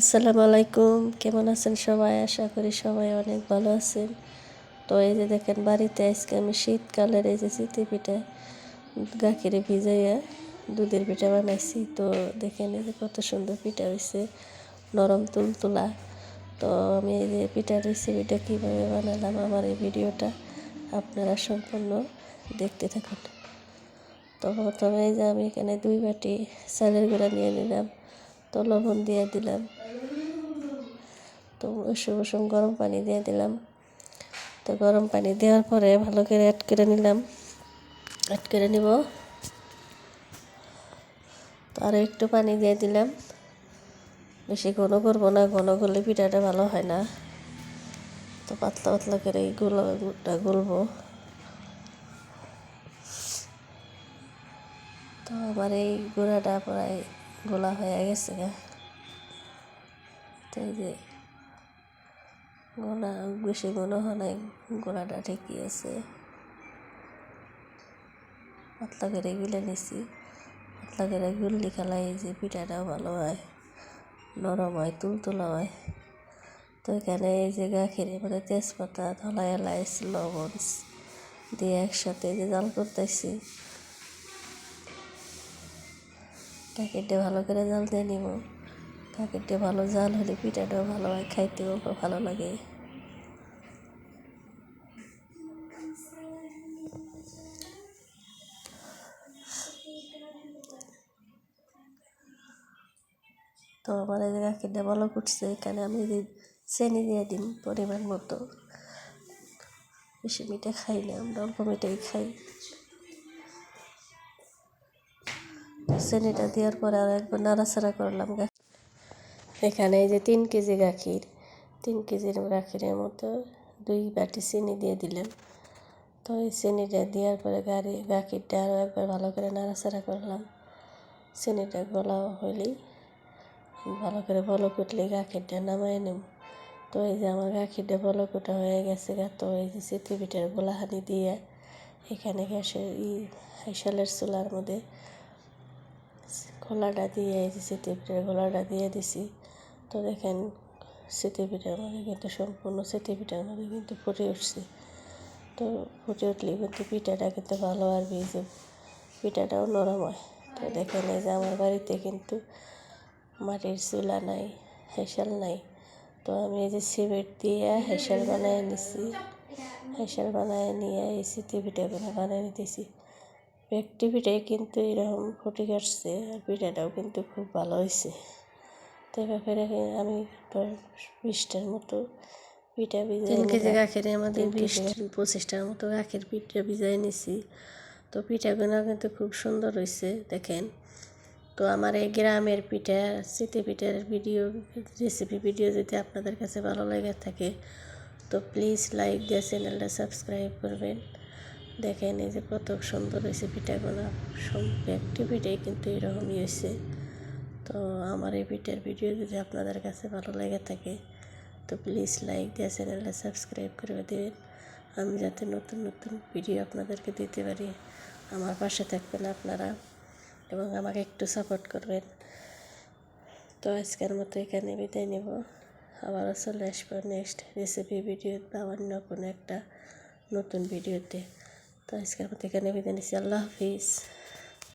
আসসালামু আলাইকুম। কেমন আছেন সবাই? আশা করি সবাই অনেক ভালো আছেন। তো এই যে দেখেন, বাড়িতে আজকে আমি শীতকালের এই যে চিতি পিঠা গাখিরে ভিজাইয়া দুধের পিঠা বানাইছি। তো দেখেন এই যে কত সুন্দর পিঠা হয়েছে নরম তুলতুলা। তো আমি এই যে পিঠার রেসিপিটা কীভাবে বানালাম আমার এই ভিডিওটা আপনারা সম্পূর্ণ দেখতে থাকুন। তো প্রথমে যে আমি এখানে দুই বাটি চালের গুঁড়া নিয়ে নিলাম। তো লবণ দিয়ে দিলাম। তো উষুম উষুম গরম পানি দিয়ে দিলাম। তো গরম পানি দেওয়ার পরে ভালো করে অ্যাড করে নিলাম। অ্যাড করে নিব। তো আরও একটু পানি দিয়ে দিলাম। বেশি ঘন করব না, ঘন করলে পিঠাটা ভালো হয় না। তো পাতলা পাতলা করে এই গুলোটা গুলবো। তো আমার এই গুঁড়াটা প্রায় গোলা হয়ে গেছে তো এই যে গোলা বেশি মনে হয় নাই গোলাটা ঠিকই আছে। পাতলা করে গুলে নিছি। পাতলা করে গুললি খেলা এই যে পিঠাটাও ভালো হয়, নরম হয়, তুলতুলা হয়। তো এখানে এই যে গাখিরে মানে তেজপাতা ধলা এলাইচ, লবণ দিয়ে একসাথে যে জাল করতেছি। প্যাকেটে ভালো করে জাল দিয়ে নিব। প্যাকেটে ভালো জাল হলে পিঠাটাও ভালো হয়, খাইতেও ভালো লাগে। তো আমার এই গাখিরটা ভালো করছে এখানে আমি চেনি দিয়ে দিন পরিমাণ মতো, বেশি মিঠা খাই না, আমরা অল্প মিঠাই খাই। চেনিটা দেওয়ার পরে আর একবার নাড়াচাড়া করলাম এখানে এই যে তিন কেজি গাখির, তিন কেজির গাখিরের মতো দুই বাটি চিনি দিয়ে দিলাম। তো এই চিনিটা দেওয়ার পরে গাড়ি, গাখিরটা আরও একবার ভালো করে নাড়াচাড়া করলাম। চিনিটা গলা হইলেই ভালো করে বলো কুটলে গাখিরটা নামাই নেব। তো এই যে আমার গাখিরটা বলো কুটা হয়ে গেছে গা, তো এই যে চিতি পিঠার গোলাহানি দিয়ে এখানে গ্যাসের ই হাইশালের চুলার মধ্যে খোলাটা দিয়ে, এই যে চিতি পিঠার গোলাটা দিয়ে দিছি। তো দেখেন পিঠার মধ্যে কিন্তু সম্পূর্ণ পিঠার মধ্যে কিন্তু ফুটে উঠছে। তো ফুটে উঠলে কিন্তু পিঠাটা কিন্তু ভালো আর ভিজে পিঠাটাও নরম হয়। তো দেখেন, এই যে আমার বাড়িতে কিন্তু মাটির চুলা নাই হেসাল নাই। তো আমি এই যে সিমেন্ট দিয়ে হেসাল বানিয়ে নিছি। হেসাল বানিয়ে নিয়ে এই চিতি পিঠাগুলো বানিয়ে নিতেছি। একটি পিঠাই কিন্তু এরকম ফুটে কাটছে আর পিঠাটাও কিন্তু খুব ভালো হয়েছে। তো ব্যাপারে আমি বিশটার মতো পিঠা ভিজাই তিন কেজি গাখিরে আমাদের বিশ পঁচিশটার মতো গাখির পিঠা ভিজাই নিছি। তো পিঠাগুলো কিন্তু খুব সুন্দর হয়েছে দেখেন। তো আমার এই গ্রামের পিঠা স্মৃতি পিঠার ভিডিও রেসিপি ভিডিও যদি আপনাদের কাছে ভালো লেগে থাকে তো প্লিজ লাইক দিয়ে চ্যানেলটা সাবস্ক্রাইব করবেন। দেখেন এই যে কত সুন্দর হয়েছে পিঠাগুলো। সব একটি পিঠাই কিন্তু এরকমই হয়েছে তো আমার এই পিঠার ভিডিও যদি আপনাদের কাছে ভালো লেগে থাকে, তো প্লিজ লাইক দিয়ে চ্যানেলটা সাবস্ক্রাইব করে দেবেন। আমি যাতে নতুন নতুন ভিডিও আপনাদেরকে দিতে পারি, আমার পাশে থাকবেন আপনারা এবং আমাকে একটু সাপোর্ট করবেন। তো আজকের মতো এখানে বিদায় নেব। আবারও চলে আসব নেক্সট রেসিপি ভিডিও বা অন্য কোনো একটা নতুন ভিডিওতে তো আজকের মতো এখানে বিদায় নিচ্ছি। আল্লাহ হাফিজ।